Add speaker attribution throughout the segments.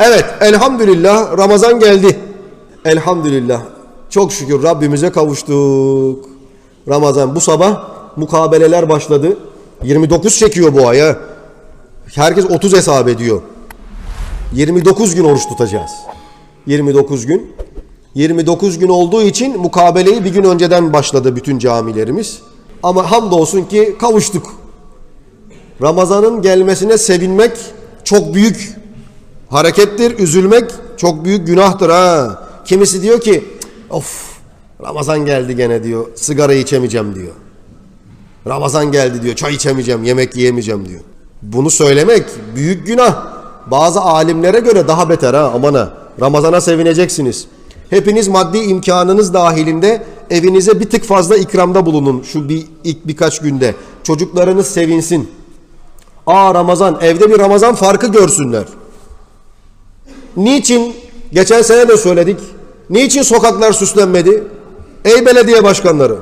Speaker 1: Evet elhamdülillah Ramazan geldi. Elhamdülillah. Çok şükür Rabbimize kavuştuk. Ramazan bu sabah mukabeleler başladı. 29 çekiyor bu aya. Herkes 30 hesap ediyor. 29 gün oruç tutacağız. 29 gün. 29 gün olduğu için mukabeleyi bir gün önceden başladı bütün camilerimiz. Ama hamdolsun ki kavuştuk. Ramazanın gelmesine sevinmek çok büyük harekettir. Üzülmek çok büyük günahtır ha. Kimisi diyor ki of Ramazan geldi gene diyor. Sigara içemeyeceğim diyor. Ramazan geldi diyor. Çay içemeyeceğim, yemek yiyemeyeceğim diyor. Bunu söylemek büyük günah. Bazı alimlere göre daha beter ha aman ha. Ramazana sevineceksiniz. Hepiniz maddi imkanınız dahilinde evinize bir tık fazla ikramda bulunun şu bir ilk birkaç günde. Çocuklarınız sevinsin. Aa Ramazan evde bir Ramazan farkı görsünler. Niçin geçen sene de söyledik. Niçin sokaklar süslenmedi? Ey belediye başkanları.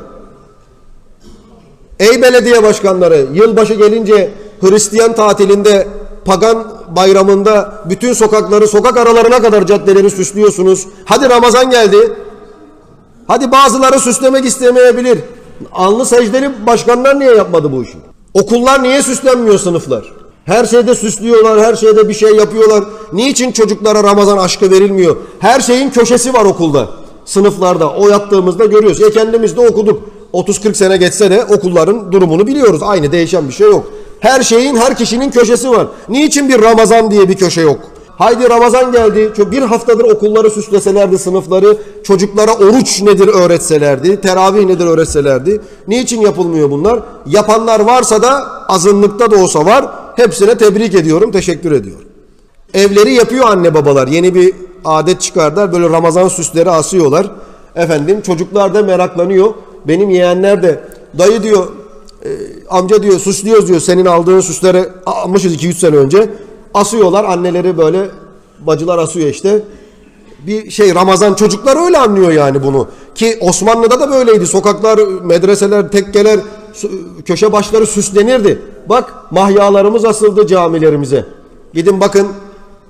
Speaker 1: Ey belediye başkanları yılbaşı gelince Hristiyan tatilinde pagan bayramında bütün sokakları sokak aralarına kadar caddeleri süslüyorsunuz. Hadi Ramazan geldi. Hadi bazıları süslemek istemeyebilir. Alnı secdeli başkanlar niye yapmadı bu işi? Okullar niye süslenmiyor sınıflar? Her şeyde süslüyorlar, her şeyde bir şey yapıyorlar. Niçin çocuklara Ramazan aşkı verilmiyor? Her şeyin köşesi var okulda, sınıflarda. O yattığımızda görüyoruz. Ya kendimiz de okuduk. 30-40 sene geçse de okulların durumunu biliyoruz. Aynı değişen bir şey yok. Her şeyin, her kişinin köşesi var. Niçin bir Ramazan diye bir köşe yok? Haydi Ramazan geldi. Bir haftadır okulları süsleselerdi sınıfları, çocuklara oruç nedir öğretselerdi, teravih nedir öğretselerdi. Niçin yapılmıyor bunlar? Yapanlar varsa da azınlıkta da olsa var. Hepsine tebrik ediyorum, teşekkür ediyorum. Evleri yapıyor anne babalar. Yeni bir adet çıkardılar. Böyle Ramazan süsleri asıyorlar. Efendim çocuklar da meraklanıyor. Benim yeğenler de dayı diyor e, amca diyor süslüyoruz diyor senin aldığın süsleri almışız 2-3 sene önce. Asıyorlar anneleri böyle bacılar asıyor işte. Bir şey Ramazan çocuklar öyle anlıyor yani bunu. Ki Osmanlı'da da böyleydi. Sokaklar, medreseler, tekkeler, köşe başları süslenirdi. Bak mahyalarımız asıldı camilerimize. Gidin bakın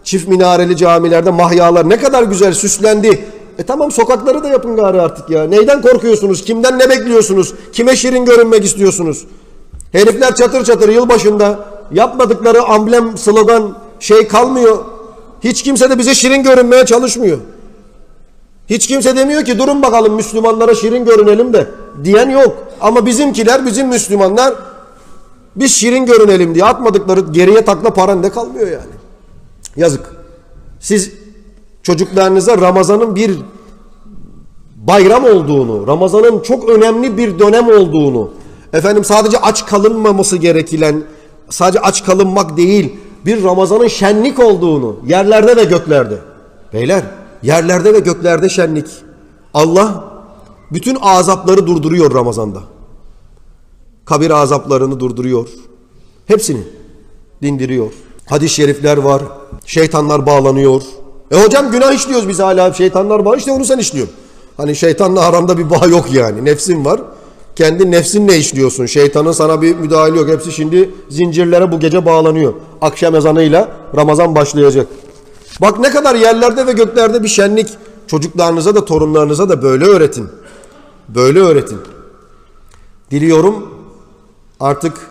Speaker 1: çift minareli camilerde mahyalar ne kadar güzel süslendi. E tamam sokakları da yapın gari artık ya. Neyden korkuyorsunuz? Kimden ne bekliyorsunuz? Kime şirin görünmek istiyorsunuz? Herifler çatır çatır yılbaşında yapmadıkları amblem, slogan şey kalmıyor. Hiç kimse de bize şirin görünmeye çalışmıyor. Hiç kimse demiyor ki durun bakalım Müslümanlara şirin görünelim de diyen yok. Ama bizimkiler, bizim Müslümanlar biz şirin görünelim diye atmadıkları geriye takla paranda kalmıyor yani. Yazık. Siz çocuklarınıza Ramazan'ın bir bayram olduğunu, Ramazan'ın çok önemli bir dönem olduğunu, efendim sadece aç kalınmaması gereken, sadece aç kalınmak değil, bir Ramazan'ın şenlik olduğunu, yerlerde ve göklerde. Beyler, yerlerde ve göklerde şenlik. Allah bütün azapları durduruyor Ramazan'da. Kabir azaplarını durduruyor. Hepsini dindiriyor. Hadis-i şerifler var. Şeytanlar bağlanıyor. E hocam günah işliyoruz biz hala. Şeytanlar bağ işte onu sen işliyorsun. Hani şeytanla aramda bir bağ yok yani. Nefsin var. Kendi nefsinle işliyorsun. Şeytanın sana bir müdahale yok. Hepsi şimdi zincirlere bu gece bağlanıyor. Akşam ezanıyla Ramazan başlayacak. Bak ne kadar yerlerde ve göklerde bir şenlik. Çocuklarınıza da torunlarınıza da böyle öğretin. Böyle öğretin. Diliyorum artık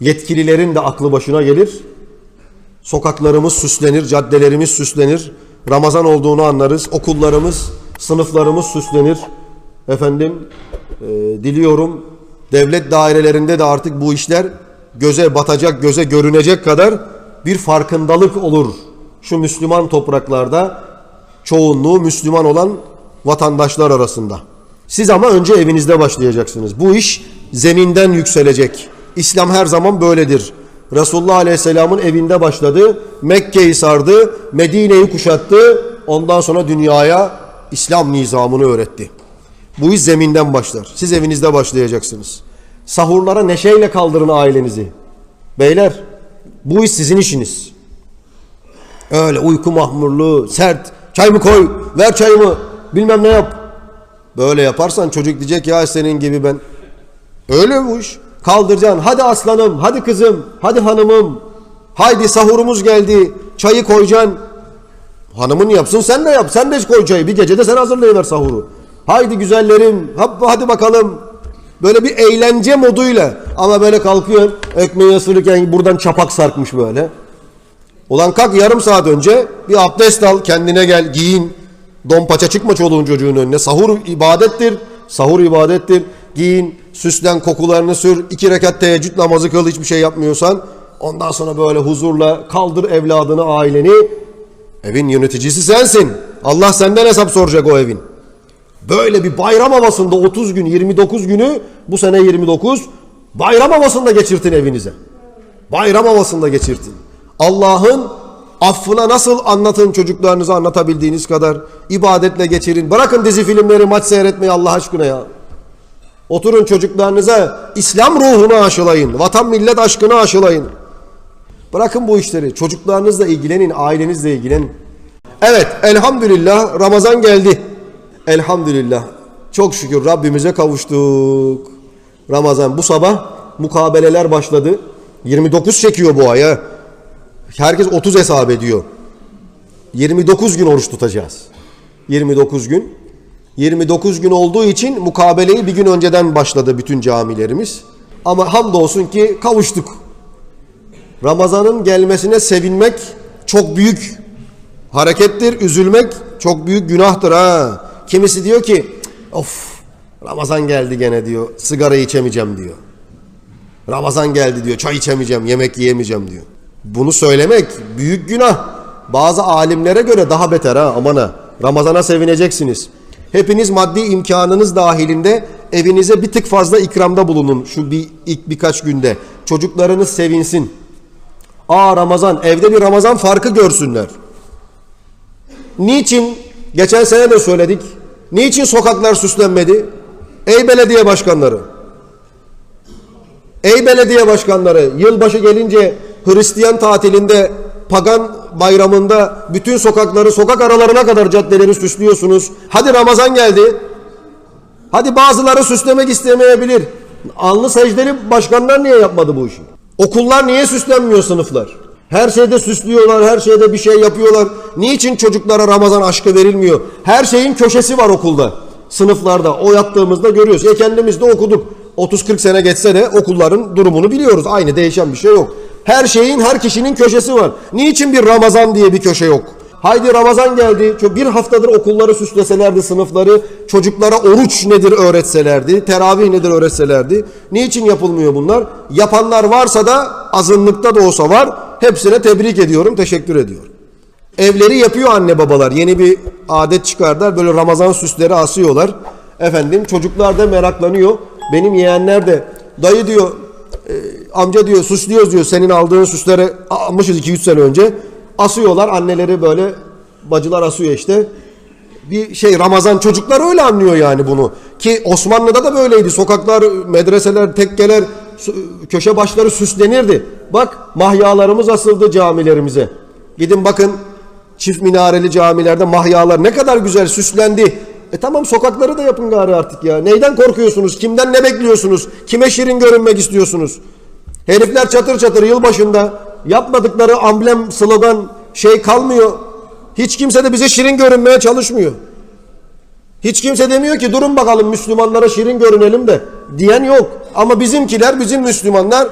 Speaker 1: yetkililerin de aklı başına gelir. Sokaklarımız süslenir, caddelerimiz süslenir. Ramazan olduğunu anlarız. Okullarımız, sınıflarımız süslenir. Efendim e, diliyorum devlet dairelerinde de artık bu işler göze batacak, göze görünecek kadar bir farkındalık olur. Şu Müslüman topraklarda çoğunluğu Müslüman olan vatandaşlar arasında. Siz ama önce evinizde başlayacaksınız. Bu iş zeminden yükselecek. İslam her zaman böyledir. Resulullah Aleyhisselam'ın evinde başladı. Mekke'yi sardı, Medine'yi kuşattı. Ondan sonra dünyaya İslam nizamını öğretti. Bu iş zeminden başlar. Siz evinizde başlayacaksınız. Sahurlara neşeyle kaldırın ailenizi. Beyler, bu iş sizin işiniz. Öyle uyku mahmurluğu, sert, çay mı koy, ver çayımı, bilmem ne yap. Böyle yaparsan çocuk diyecek ya senin gibi ben. Öyle bu iş. Kaldıracaksın. Hadi aslanım, hadi kızım, hadi hanımım. Haydi sahurumuz geldi. Çayı koyacaksın. Hanımın yapsın sen de yap. Sen de koy çayı. Bir gecede sen hazırlayıver sahuru. Haydi güzellerim. Hadi, bakalım. Böyle bir eğlence moduyla. Ama böyle kalkıyor. Ekmeği ısırırken buradan çapak sarkmış böyle. Ulan kalk yarım saat önce bir abdest al. Kendine gel. Giyin. Don paça çıkma çoluğun çocuğun önüne. Sahur ibadettir. Sahur ibadettir. Giyin. Süslen kokularını sür. iki rekat teheccüd namazı kıl. Hiçbir şey yapmıyorsan. Ondan sonra böyle huzurla kaldır evladını, aileni. Evin yöneticisi sensin. Allah senden hesap soracak o evin. Böyle bir bayram havasında 30 gün 29 günü bu sene 29 bayram havasında geçirtin evinize. Bayram havasında geçirtin. Allah'ın affına nasıl anlatın çocuklarınıza anlatabildiğiniz kadar ibadetle geçirin. Bırakın dizi filmleri maç seyretmeyi Allah aşkına ya. Oturun çocuklarınıza İslam ruhunu aşılayın. Vatan millet aşkını aşılayın. Bırakın bu işleri. Çocuklarınızla ilgilenin, ailenizle ilgilenin. Evet, elhamdülillah Ramazan geldi. Elhamdülillah. Çok şükür Rabbimize kavuştuk. Ramazan bu sabah mukabeleler başladı. 29 çekiyor bu aya. Herkes 30 hesap ediyor. 29 gün oruç tutacağız. 29 gün. 29 gün olduğu için mukabeleyi bir gün önceden başladı bütün camilerimiz. Ama hamdolsun ki kavuştuk. Ramazanın gelmesine sevinmek çok büyük harekettir. Üzülmek çok büyük günahtır ha. Kimisi diyor ki of Ramazan geldi gene diyor. Sigara içemeyeceğim diyor. Ramazan geldi diyor. Çay içemeyeceğim, yemek yiyemeyeceğim diyor. Bunu söylemek büyük günah. Bazı alimlere göre daha beter ha aman ha. Ramazana sevineceksiniz. Hepiniz maddi imkanınız dahilinde evinize bir tık fazla ikramda bulunun şu bir ilk birkaç günde. Çocuklarınız sevinsin. Aa Ramazan evde bir Ramazan farkı görsünler. Niçin? Geçen sene de söyledik. Niçin sokaklar süslenmedi? Ey belediye başkanları. Ey belediye başkanları yılbaşı gelince Hristiyan tatilinde pagan bayramında bütün sokakları sokak aralarına kadar caddeleri süslüyorsunuz. Hadi Ramazan geldi. Hadi bazıları süslemek istemeyebilir. Alnı secdeli başkanlar niye yapmadı bu işi? Okullar niye süslenmiyor sınıflar? Her şeyde süslüyorlar, her şeyde bir şey yapıyorlar. Niçin çocuklara Ramazan aşkı verilmiyor? Her şeyin köşesi var okulda, sınıflarda. O yaptığımızda görüyoruz. Ya kendimiz de okuduk. 30-40 sene geçse de okulların durumunu biliyoruz. Aynı değişen bir şey yok. Her şeyin, her kişinin köşesi var. Niçin bir Ramazan diye bir köşe yok? Haydi Ramazan geldi. Bir haftadır okulları süsleselerdi sınıfları. Çocuklara oruç nedir öğretselerdi. Teravih nedir öğretselerdi. Niçin yapılmıyor bunlar? Yapanlar varsa da azınlıkta da olsa var. Hepsine tebrik ediyorum, teşekkür ediyorum. Evleri yapıyor anne babalar. Yeni bir adet çıkardılar. Böyle Ramazan süsleri asıyorlar. Efendim çocuklar da meraklanıyor. Benim yeğenler de dayı diyor e, amca diyor süslüyoruz diyor senin aldığın süsleri almışız 2-3 sene önce. Asıyorlar anneleri böyle bacılar asıyor işte. Bir şey Ramazan çocuklar öyle anlıyor yani bunu. Ki Osmanlı'da da böyleydi. Sokaklar, medreseler, tekkeler, köşe başları süslenirdi. Bak mahyalarımız asıldı camilerimize. Gidin bakın çift minareli camilerde mahyalar ne kadar güzel süslendi. E tamam sokakları da yapın gari artık ya. Neyden korkuyorsunuz? Kimden ne bekliyorsunuz? Kime şirin görünmek istiyorsunuz? Herifler çatır çatır yılbaşında yapmadıkları amblem, slogan şey kalmıyor. Hiç kimse de bize şirin görünmeye çalışmıyor. Hiç kimse demiyor ki durun bakalım Müslümanlara şirin görünelim de diyen yok. Ama bizimkiler bizim Müslümanlar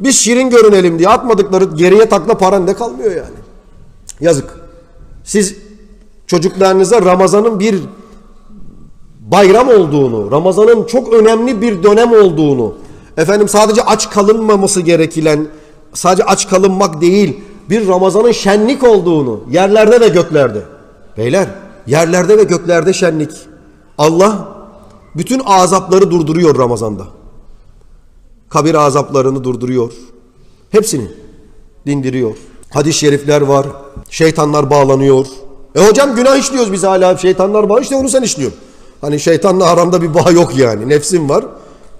Speaker 1: biz şirin görünelim diye atmadıkları geriye takla paranda kalmıyor yani. Yazık. Siz çocuklarınıza Ramazan'ın bir bayram olduğunu, Ramazan'ın çok önemli bir dönem olduğunu, efendim sadece aç kalınmaması gereken, sadece aç kalınmak değil, bir Ramazan'ın şenlik olduğunu, yerlerde ve göklerde. Beyler, yerlerde ve göklerde şenlik. Allah bütün azapları durduruyor Ramazan'da. Kabir azaplarını durduruyor. Hepsini dindiriyor. Hadis-i şerifler var. Şeytanlar bağlanıyor. E hocam günah işliyoruz biz hala. Şeytanlar bağ işte onu sen işliyorsun. Hani şeytanla aramda bir bağ yok yani. Nefsin var.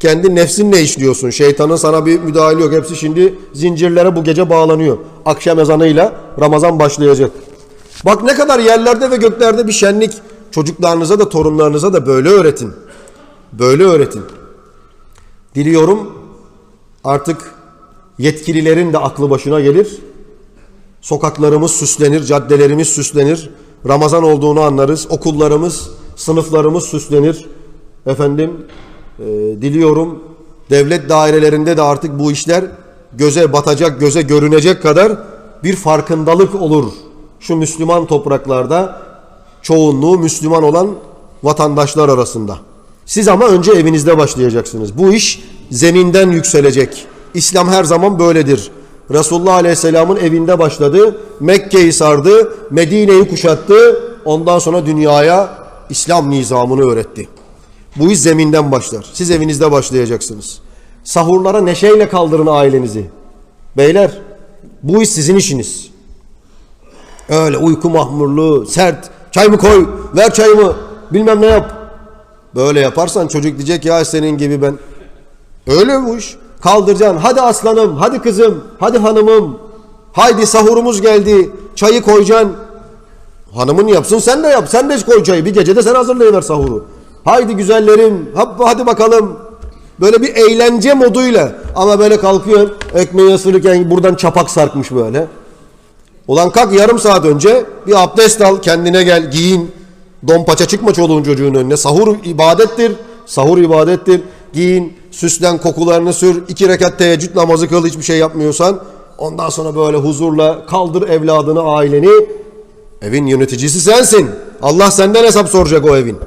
Speaker 1: Kendi nefsinle işliyorsun. Şeytanın sana bir müdahale yok. Hepsi şimdi zincirlere bu gece bağlanıyor. Akşam ezanıyla Ramazan başlayacak. Bak ne kadar yerlerde ve göklerde bir şenlik. Çocuklarınıza da torunlarınıza da böyle öğretin. Böyle öğretin. Diliyorum artık yetkililerin de aklı başına gelir. Sokaklarımız süslenir, caddelerimiz süslenir. Ramazan olduğunu anlarız. Okullarımız, sınıflarımız süslenir. Efendim, e, diliyorum devlet dairelerinde de artık bu işler göze batacak, göze görünecek kadar bir farkındalık olur. Şu Müslüman topraklarda çoğunluğu Müslüman olan vatandaşlar arasında. Siz ama önce evinizde başlayacaksınız. Bu iş zeminden yükselecek. İslam her zaman böyledir. Resulullah Aleyhisselam'ın evinde başladı. Mekke'yi sardı, Medine'yi kuşattı. Ondan sonra dünyaya İslam nizamını öğretti. Bu iş zeminden başlar. Siz evinizde başlayacaksınız. Sahurlara neşeyle kaldırın ailenizi. Beyler, bu iş sizin işiniz. Öyle uyku mahmurluğu, sert, çay mı koy, ver çayımı, bilmem ne yap. Böyle yaparsan çocuk diyecek ya senin gibi ben. Öyle bu iş. Kaldıracaksın. Hadi aslanım, hadi kızım, hadi hanımım. Haydi sahurumuz geldi. Çayı koyacaksın. Hanımın yapsın sen de yap. Sen de koy çayı. Bir gecede sen hazırlayıver sahuru. Haydi güzellerim. Hadi bakalım. Böyle bir eğlence moduyla. Ama böyle kalkıyor. Ekmeği ısırırken buradan çapak sarkmış böyle. Ulan kalk yarım saat önce bir abdest al kendine gel giyin. Don paça çıkma çoluğun çocuğun önüne. Sahur ibadettir. Sahur ibadettir. Giyin, süslen, kokularını sür. iki rekat teheccüd namazı kıl hiçbir şey yapmıyorsan. Ondan sonra böyle huzurla kaldır evladını, aileni. Evin yöneticisi sensin. Allah senden hesap soracak o evin.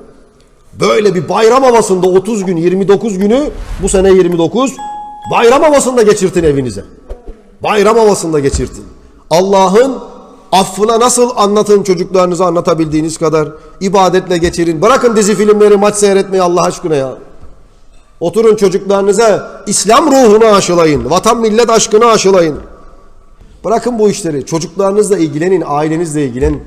Speaker 1: Böyle bir bayram havasında 30 gün, 29 günü bu sene 29 bayram havasında geçirtin evinize. Bayram havasında geçirtin. Allah'ın affına nasıl anlatın çocuklarınıza anlatabildiğiniz kadar ibadetle geçirin. Bırakın dizi filmleri, maç seyretmeyi Allah aşkına ya. Oturun çocuklarınıza İslam ruhunu aşılayın. Vatan millet aşkını aşılayın. Bırakın bu işleri. Çocuklarınızla ilgilenin, ailenizle ilgilenin.